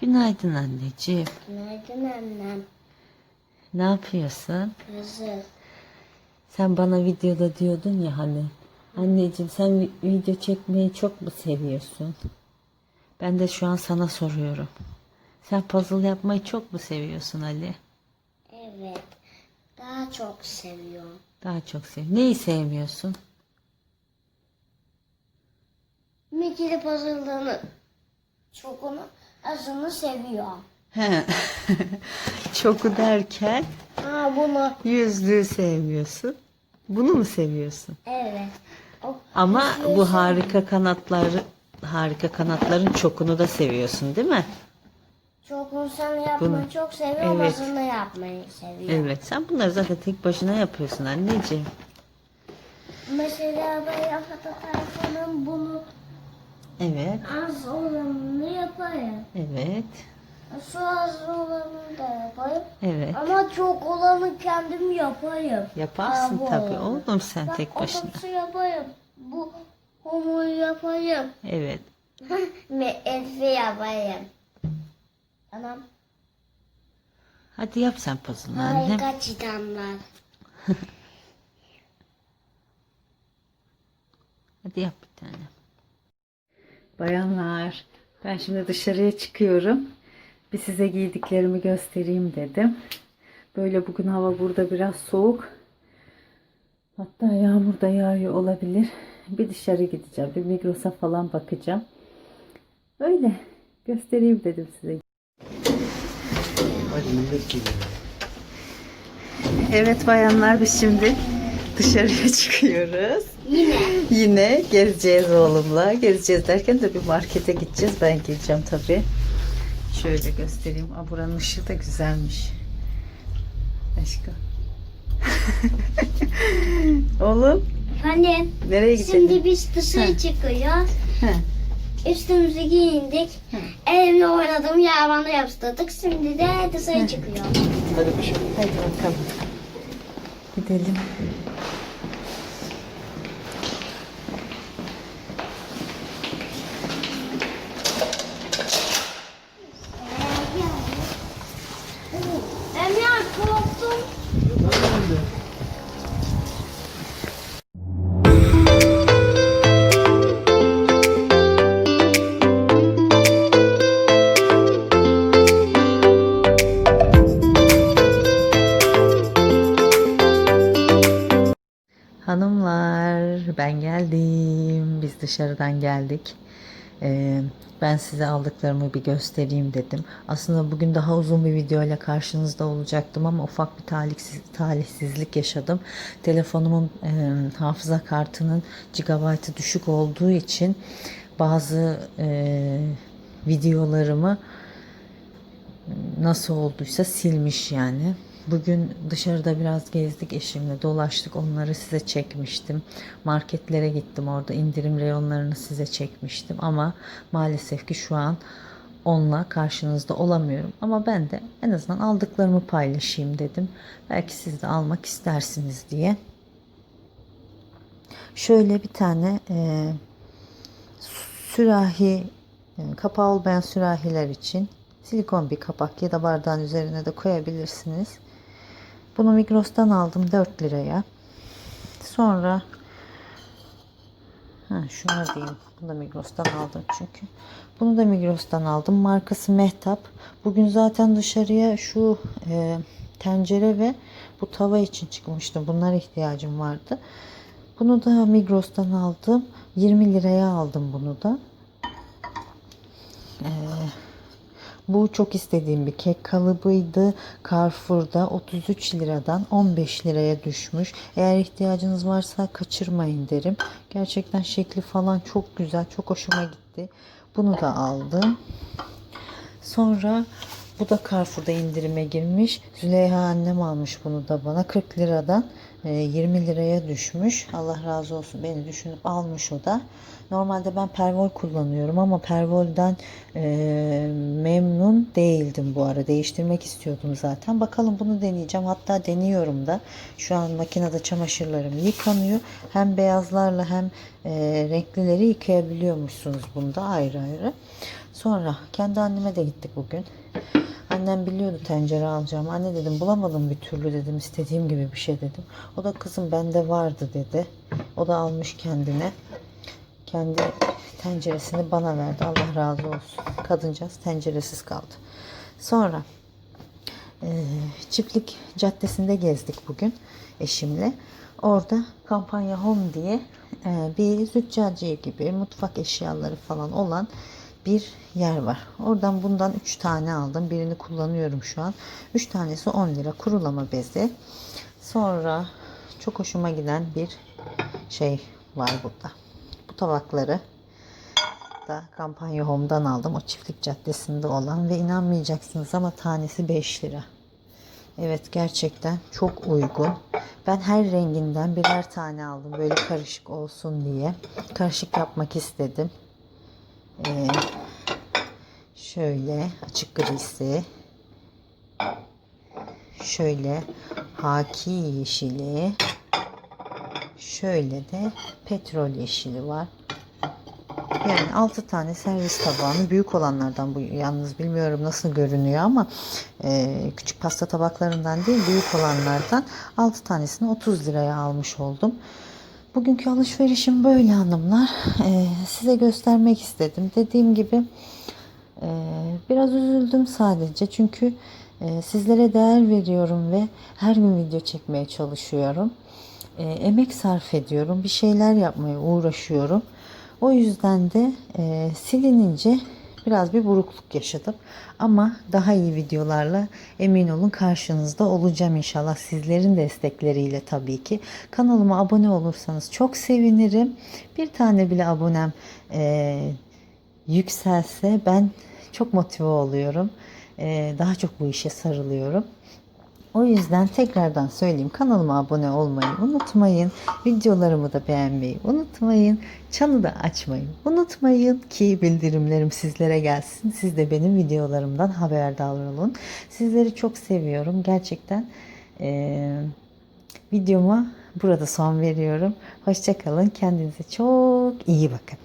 Günaydın anneciğim. Günaydın annem. Ne yapıyorsun? Hazır. Sen bana videoda diyordun ya hani. Anneciğim sen vi- video çekmeyi çok mu seviyorsun? Ben de şu an sana soruyorum. Sen puzzle yapmayı çok mu seviyorsun Ali? Evet. Daha çok seviyorum. Daha çok sev. Neyi sevmiyorsun? Mikili puzzle'ını çokunu azını seviyorum. He. Çoku derken Ha bunu. yüzlüğü sevmiyorsun. Bunu mu seviyorsun? Evet. O Ama bu harika kanatları harika kanatların çokunu da seviyorsun değil mi? Çokunu sen yapmayı Bunu- çok seviyorum. Evet. Azını yapmayı seviyorum. Evet. Sen bunları zaten tek başına yapıyorsun anneciğim. Mesela ben bunu Evet. az olanını yaparım. Evet. Şu az olanını da yaparım. Evet. Ama çok olanı kendim yaparım. Yaparsın Aa, bu tabii olanı. oğlum sen Bak, tek başına. otobüsü yaparım. Bu homoyu yaparım. Evet. Ve elfi yaparım. Tamam. Hadi yap sen puzzle'ını annem. Harika çitamlar. Hadi yap bir tane. Bayanlar, ben şimdi dışarıya çıkıyorum. Bir size giydiklerimi göstereyim dedim. Böyle bugün hava burada biraz soğuk. Hatta yağmur da yağıyor olabilir. Bir dışarı gideceğim. Bir Migros'a falan bakacağım. Öyle göstereyim dedim size. Evet bayanlar biz şimdi dışarıya çıkıyoruz. Yine. Yine gezeceğiz oğlumla. Gezeceğiz derken de bir markete gideceğiz. Ben geleceğim tabii. Şöyle göstereyim. Aa, buranın ışığı da güzelmiş. Aşkım. Oğlum Efendim. nereye gidelim? Şimdi biz dışarı çıkıyoruz. He. Üstümüzü giyindik. Elimle oynadım. Yağmanı yapıştırdık. Şimdi de dışarı çıkıyoruz. Hadi bakalım. Gidelim. Ben geldim. Biz dışarıdan geldik. Ee, ben size aldıklarımı bir göstereyim dedim. Aslında bugün daha uzun bir video ile karşınızda olacaktım ama ufak bir talihsiz, talihsizlik yaşadım. Telefonumun e, hafıza kartının gigabaytı düşük olduğu için bazı e, videolarımı nasıl olduysa silmiş yani. Bugün dışarıda biraz gezdik eşimle dolaştık onları size çekmiştim. Marketlere gittim orada indirim reyonlarını size çekmiştim ama maalesef ki şu an onunla karşınızda olamıyorum. Ama ben de en azından aldıklarımı paylaşayım dedim. Belki siz de almak istersiniz diye. Şöyle bir tane e, sürahi e, kapağı olmayan sürahiler için silikon bir kapak ya da bardağın üzerine de koyabilirsiniz. Bunu Migros'tan aldım 4 liraya. Sonra ha, şunu diyeyim. Bunu da Migros'tan aldım çünkü. Bunu da Migros'tan aldım. Markası Mehtap. Bugün zaten dışarıya şu e, tencere ve bu tava için çıkmıştım. Bunlara ihtiyacım vardı. Bunu da Migros'tan aldım. 20 liraya aldım bunu da. Ee, bu çok istediğim bir kek kalıbıydı. Carrefour'da 33 liradan 15 liraya düşmüş. Eğer ihtiyacınız varsa kaçırmayın derim. Gerçekten şekli falan çok güzel. Çok hoşuma gitti. Bunu da aldım. Sonra bu da Carrefour'da indirime girmiş. Züleyha annem almış bunu da bana 40 liradan e, 20 liraya düşmüş. Allah razı olsun beni düşünüp almış o da. Normalde ben Pervol kullanıyorum ama Pervol'den e, memnun değildim bu ara. Değiştirmek istiyordum zaten. Bakalım bunu deneyeceğim. Hatta deniyorum da. Şu an makinede çamaşırlarım yıkanıyor. Hem beyazlarla hem e, renklileri yıkayabiliyormuşsunuz bunda ayrı ayrı. Sonra kendi anneme de gittik bugün. Annem biliyordu tencere alacağım. Anne dedim bulamadım bir türlü dedim. istediğim gibi bir şey dedim. O da kızım bende vardı dedi. O da almış kendine. Kendi tenceresini bana verdi. Allah razı olsun. Kadıncağız tenceresiz kaldı. Sonra e, çiftlik caddesinde gezdik bugün eşimle. Orada kampanya home diye e, bir züccaciye gibi mutfak eşyaları falan olan bir yer var. Oradan bundan 3 tane aldım. Birini kullanıyorum şu an. 3 tanesi 10 lira kurulama bezi. Sonra çok hoşuma giden bir şey var burada. Bu tabakları da kampanya home'dan aldım. O çiftlik caddesinde olan ve inanmayacaksınız ama tanesi 5 lira. Evet gerçekten çok uygun. Ben her renginden birer tane aldım. Böyle karışık olsun diye. Karışık yapmak istedim. Ee, şöyle açık grisi. Şöyle haki yeşili. Şöyle de petrol yeşili var. Yani 6 tane servis tabağının büyük olanlardan bu yalnız bilmiyorum nasıl görünüyor ama e, küçük pasta tabaklarından değil büyük olanlardan 6 tanesini 30 liraya almış oldum. Bugünkü alışverişim böyle hanımlar. E, size göstermek istedim. Dediğim gibi e, biraz üzüldüm sadece çünkü e, sizlere değer veriyorum ve her gün video çekmeye çalışıyorum. E, emek sarf ediyorum. Bir şeyler yapmaya uğraşıyorum. O yüzden de e, silinince biraz bir burukluk yaşadım. Ama daha iyi videolarla emin olun karşınızda olacağım inşallah. Sizlerin destekleriyle tabii ki. Kanalıma abone olursanız çok sevinirim. Bir tane bile abonem e, yükselse ben çok motive oluyorum. E, daha çok bu işe sarılıyorum. O yüzden tekrardan söyleyeyim kanalıma abone olmayı unutmayın. Videolarımı da beğenmeyi unutmayın. Çanı da açmayı unutmayın ki bildirimlerim sizlere gelsin. Siz de benim videolarımdan haberdar olun. Sizleri çok seviyorum. Gerçekten eee, videoma burada son veriyorum. Hoşçakalın. Kendinize çok iyi bakın.